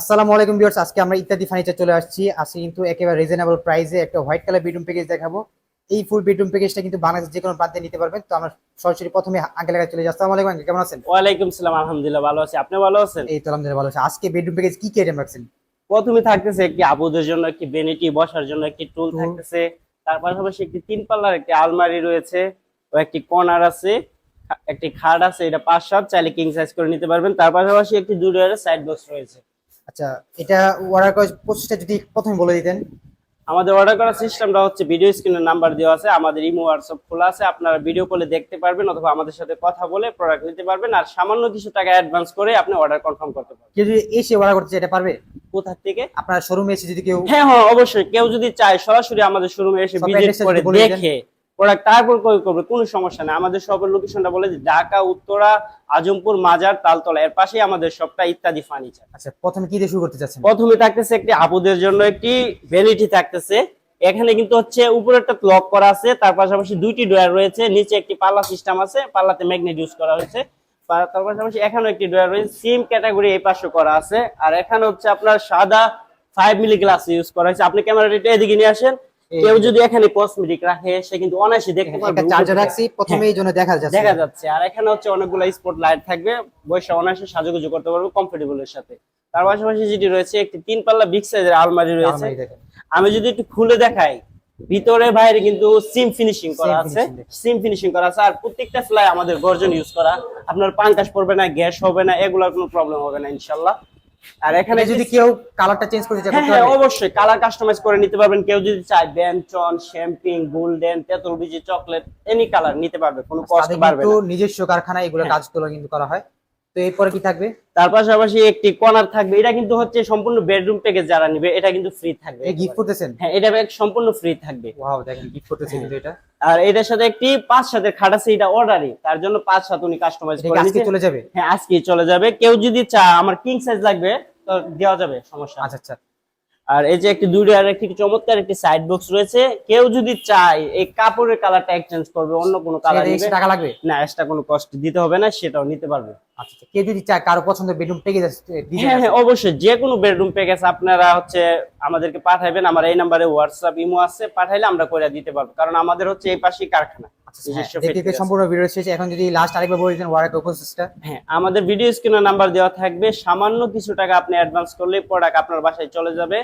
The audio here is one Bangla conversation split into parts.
আসসালামু আলাইকুম ভিউয়ার্স আজকে আমরা ইত্যাদি ফার্নিচার চলে আসছি। আজকে কিন্তু একেবারে রিজনেবল প্রাইসে একটা হোয়াইট কালার বেডরুম প্যাকেজ দেখাবো। এই ফুল বেডরুম প্যাকেজটা কিন্তু বাংলাদেশের যে কোনো প্রান্তে নিতে পারবেন। তো আমরা সরাসরি প্রথমে আঙ্কেল কাছে চলে যাচ্ছি আসসালামু আলাইকুম কেমন আছেন? ওয়ালাইকুম সালাম আলহামদুলিল্লাহ ভালো আছি। আপনি ভালো আছেন? এই তো আলহামদুলিল্লাহ ভালো আছে। আজকে বেডরুম প্যাকেজ কি কি আইটেম রাখছেন? প্রথমে থাকতেছে একটি আবুদের জন্য একটি বেনিটি বসার জন্য একটি টুল। থাকতেছে। তার পাশাপাশি একটি তিন পাল্লার একটি আলমারি রয়েছে ও একটি কর্নার আছে। একটি খাট আছে এটা পাঁচ সাত চাইলে কিং সাইজ করে নিতে পারবেন। তার পাশাপাশি একটি দুডোয়ারের সাইড বক্স রয়েছে। আচ্ছা এটা অর্ডার করে প্রসেসটা যদি প্রথমে বলে দিতেন। আমাদের অর্ডার করার সিস্টেমটা হচ্ছে ভিডিও স্ক্রিনের নাম্বার দেওয়া আছে আমাদের ইমো হোয়াটসঅ্যাপ খোলা আছে আপনারা ভিডিও কলে দেখতে পারবেন অথবা আমাদের সাথে কথা বলে প্রোডাক্ট নিতে পারবেন আর সামান্য কিছু টাকা অ্যাডভান্স করে আপনি অর্ডার কনফার্ম করতে পারবেন। কেউ যদি এসে অর্ডার করতে চায় এটা পারবে? কোথা থেকে? আপনার শোরুমে এসে যদি কেউ হ্যাঁ হ্যাঁ অবশ্যই। কেউ যদি চায় সরাসরি আমাদের শোরুমে এসে ভিজিট করে। দেখে প্রোডাক্ট তারপর ক্রয় করবে কোনো সমস্যা নেই। আমাদের শপের লোকেশনটা বলে দিই ঢাকা উত্তরা আজমপুর মাজার তালতলা এর পাশেই আমাদের শপটা ইত্যাদি ফার্নিচার আচ্ছা প্রথমে কি দিয়ে শুরু করতে চাচ্ছেন? প্রথমে থাকতেছে একটি আপুদের জন্য একটি ভ্যানিটি থাকতেছে। এখানে কিন্তু হচ্ছে উপরে একটা লক করা আছে তার পাশাপাশি দুইটি ডয়ার রয়েছে নিচে একটি পাল্লা সিস্টেম আছে পাল্লাতে ম্যাগনেট ইউজ করা হয়েছে। তার পাশাপাশি এখানে একটি ডয়ার রয়েছে সিম ক্যাটাগরি এই পাশে করা আছে। আর এখানে হচ্ছে আপনার সাদা ফাইভ মিলি গ্লাস ইউজ করা হয়েছে। আপনি ক্যামেরাটা এদিকে নিয়ে আসেন। কেউ যদি এখানে কসমেটিক রাখে সে কিন্তু অনায়াসে দেখতে পারবে একটা চার্জার রাখছি প্রথমে এই জন্য দেখা যাচ্ছে। দেখা যাচ্ছে। আর এখানে হচ্ছে অনেকগুলো স্পট লাইট থাকবে বসে অনায়াসে সাজুগুজু করতে পারবে কমফোর্টেবল এর সাথে। তার পাশাপাশি যেটি রয়েছে একটি তিন পাল্লা বিগ সাইজের আলমারি রয়েছে। আমি যদি একটু খুলে দেখাই ভিতরে বাইরে কিন্তু সিম ফিনিশিং করা আছে। সিম ফিনিশিং করা আছে। আর প্রত্যেকটা ফ্লাই আমাদের গর্জন ইউজ করা। আপনার পাঙ্কাশ পড়বে না গ্যাস হবে না এগুলোর কোনো প্রবলেম হবে না ইনশাল্লাহ। আর এখানে এখানে যদি কেউ কালারটা চেঞ্জ করতে চায় হ্যাঁ হ্যাঁ? অবশ্যই। কালার কাস্টমাইজ করে নিতে পারবেন। কেউ যদি চায় ব্যানচন শ্যাম্পিং গোল্ডেন তেঁতুল বিজি চকলেট এনি কালার নিতে পারবে কোনো কষ্ট পারবে না। নিজস্ব কারখানায় এগুলো কাজ কাজগুলো কিন্তু করা হয়। তো এরপরে কি থাকবে? তার পাশাপাশি একটি কর্নার থাকবে। এটা কিন্তু হচ্ছে সম্পূর্ণ বেডরুম প্যাকেজ যারা নিবে এটা কিন্তু ফ্রি থাকবে। গিফট করতেছেন? হ্যাঁ এটা সম্পূর্ণ ফ্রি থাকবে। ওয়াও দেখেন গিফট করতেছেন। কিন্তু এটা। আর এটার সাথে একটি পাঁচ সাতের খাট আছে এটা অর্ডারই তার জন্য পাঁচ সাত উনি কাস্টমাইজ করে আজকে চলে যাবে? হ্যাঁ আজকে চলে যাবে। কেউ যদি চা আমার কিং সাইজ লাগবে তো দেওয়া যাবে সমস্যা আচ্ছা আচ্ছা। আর এই যে একটি দুইটা আর একটি চমৎকার একটি সাইড বক্স রয়েছে কেউ যদি চায় এই কাপড়ের কালারটা এক্সচেঞ্জ করবে অন্য কোনো কালার extra টাকা লাগবে? না এক্সট্রা কোনো কস্ট দিতে হবে না সেটাও নিতে পারবে। আচ্ছা আচ্ছা। কেউ যদি চায় কারও পছন্দের বেডরুম প্যাকেজ হ্যাঁ হ্যাঁ অবশ্যই যে কোনো বেডরুম প্যাকেজ আপনারা হচ্ছে আমাদেরকে পাঠাবেন আমার এই নাম্বারে হোয়াটসঅ্যাপ ইমো আছে পাঠাইলে আমরা করে দিতে পারব কারণ আমাদের হচ্ছে এই পাশেই কারখানা। দেখতে দেখতে factory আছে। সম্পূর্ণ ভিডিও শেষে এখন যদি লাস্ট আরেকবার বলে দিতেন ওয়ারেন্টি প্রসেসটা হ্যাঁ আমাদের ভিডিও স্ক্রিনে নাম্বার দেওয়া থাকবে। সামান্য কিছু টাকা আপনি অ্যাডভান্স করলে প্রোডাক্ট আপনার বাসায় চলে যাবে।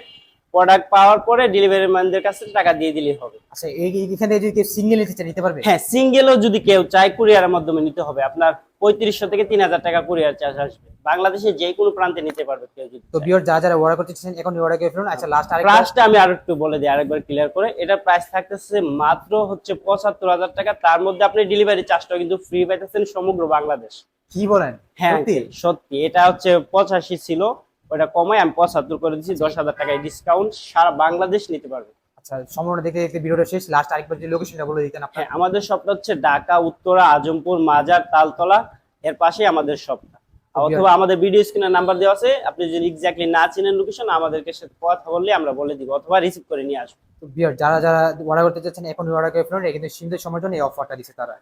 প্রোডাক্ট পাওয়ার পরে ডেলিভারি ম্যানদের কাছে টাকা দিয়ে দিলেই হবে। আচ্ছা এই এই- থেকে যদি কেউ সিঙ্গেল নিতে চায় নিতে পারবে? হ্যাঁ সিঙ্গেলও যদি কেউ চায় কুরিয়ারের মাধ্যমে নিতে হবে। আপনার পঁয়ত্রিশশো থেকে তিন হাজার টাকা কুরিয়ার চার্জ আসবে। বাংলাদেশে যে কোনো প্রান্তে নিতে পারবে কেউ যদি তো বিয়ার যারা যারা অর্ডার করতে চাচ্ছেন এখন অর্ডার করে ফেলুন। আচ্ছা লাস্ট প্রাইসটা আমি আরও একটু বলে দিই আরেকবার ক্লিয়ার করে। এটা প্রাইস থাকতেছে মাত্র হচ্ছে পঁচাত্তর হাজার টাকা। তার মধ্যে আপনি ডেলিভারি চার্জটাও কিন্তু ফ্রি পাইতেছেন সমগ্র বাংলাদেশ। কি বলেন? হ্যাঁ সত্যি? এটা হচ্ছে পঁচাশি ছিল ওটা কমায় আমি পঁচাত্তর করে দিচ্ছি দশ হাজার টাকায় ডিসকাউন্ট সারা বাংলাদেশ নিতে পারবে। আচ্ছা সম্পূর্ণ দেখতে দেখতে ভিডিওটা শেষ। লাস্ট আরেকবার যদি লোকেশনটা বলে দিতেন আপনার হ্যাঁ আমাদের শপটা হচ্ছে ঢাকা উত্তরা আজমপুর মাজার তালতলা এর পাশে আমাদের শপটা অথবা আমাদের ভিডিও স্ক্রিনের নাম্বার দেওয়া আছে। আপনি যদি এক্স্যাক্টলি না চিনেন লোকেশন আমাদেরকে সাথে কথা বললে আমরা বলে দিব অথবা রিসিভ করে নিয়ে আসব। তো বিয়ার যারা যারা অর্ডার করতে চাচ্ছেন এখন অর্ডার করে ফেলুন। এখানে কিন্তু সীমিত সময়ের জন্য এই অফারটা দিচ্ছে তারা।